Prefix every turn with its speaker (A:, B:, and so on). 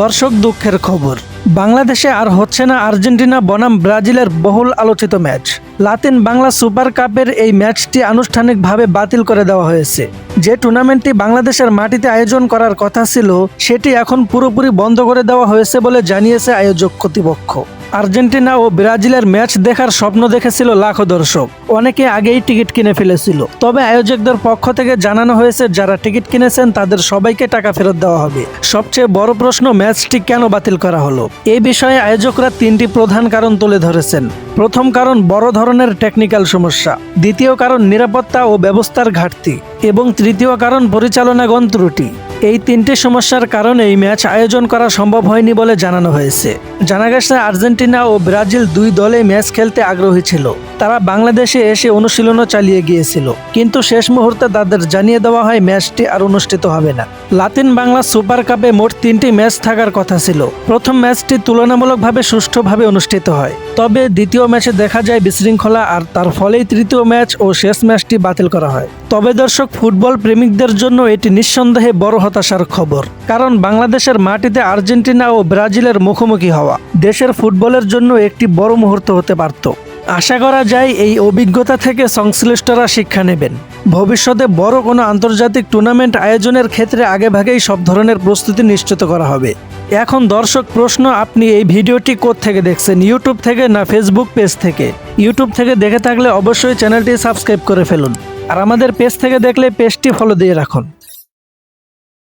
A: দর্শক দুঃখের খবর। বাংলাদেশে আর হচ্ছে না আর্জেন্টিনা, বনাম ব্রাজিলের বহুল আলোচিত ম্যাচ। লাতিন বাংলা সুপার কাপের এই ম্যাচটি আনুষ্ঠানিকভাবে বাতিল করে দেওয়া হয়েছে। যে টুর্নামেন্টটি বাংলাদেশের মাটিতে আয়োজন করার কথা ছিল, সেটি এখন পুরোপুরি বন্ধ করে দেওয়া হয়েছে বলে জানিয়েছে আয়োজক কর্তৃপক্ষ। আর্জেন্টিনা ও ব্রাজিলের ম্যাচ দেখার স্বপ্ন দেখেছিল লাখো দর্শক। অনেকে আগেই টিকিট কিনে ফেলেছিল। তবে আয়োজকদের পক্ষ থেকে জানানো হয়েছে, যারা টিকিট কিনেছেন তাদের সবাইকে টাকা ফেরত দেওয়া হবে। সবচেয়ে বড় প্রশ্ন, ম্যাচটি কেন বাতিল করা হলো? এই বিষয়ে আয়োজকরা তিনটি প্রধান কারণ তুলে ধরেছেন। প্রথম কারণ, বড় ধরনের টেকনিক্যাল সমস্যা। দ্বিতীয় কারণ, নিরাপত্তা ও ব্যবস্থার ঘাটতি। এবং তৃতীয় কারণ পরিচালনাগণ ত্রুটি। এই তিনটি সমস্যার কারণে এই ম্যাচ আয়োজন করা সম্ভব হয়নি বলে জানানো হয়েছে। জানা গেছে, আর্জেন্টিনা ও ব্রাজিল দুই দলে ম্যাচ খেলতে আগ্রহী ছিল। তারা বাংলাদেশে এসে অনুশীলনও চালিয়ে গিয়েছিল। কিন্তু শেষ মুহূর্তে তাদের জানিয়ে দেওয়া হয়, ম্যাচটি আর অনুষ্ঠিত হবে না। লাতিন বাংলা সুপার কাপে মোট তিনটি ম্যাচ থাকার কথা ছিল। প্রথম ম্যাচটি তুলনামূলকভাবে সুষ্ঠুভাবে অনুষ্ঠিত হয়। তবে দ্বিতীয় ম্যাচে দেখা যায় বিশৃঙ্খলা আর তার ফলেই তৃতীয় ম্যাচ ও শেষ ম্যাচটি বাতিল করা হয়। তবে দর্শক, ফুটবল প্রেমিকদের জন্য এটি নিঃসন্দেহে বড় হতাশার খবর। কারণ বাংলাদেশের মাটিতে আর্জেন্টিনা ও ব্রাজিলের মুখোমুখি হওয়া দেশের ফুটবলের জন্য একটি বড় মুহূর্ত হতে পারত। আশা করা যায় এই অভিজ্ঞতা থেকে সংশ্লিষ্টরা শিক্ষা নেবেন। ভবিষ্যতে বড় কোনো আন্তর্জাতিক টুর্নামেন্ট আয়োজনের ক্ষেত্রে আগেভাগেই সব ধরনের প্রস্তুতি নিশ্চিত করা হবে। এখন দর্শক প্রশ্ন, আপনি এই ভিডিওটি থেকে দেখছেন? ইউটিউব থেকে না ফেসবুক পেজ থেকে? ইউটিউব থেকে দেখে থাকলে অবশ্যই চ্যানেলটি সাবস্ক্রাইব করে ফেলুন। আর আমাদের পেজ থেকে দেখলে পেজটি ফলো দিয়ে রাখুন।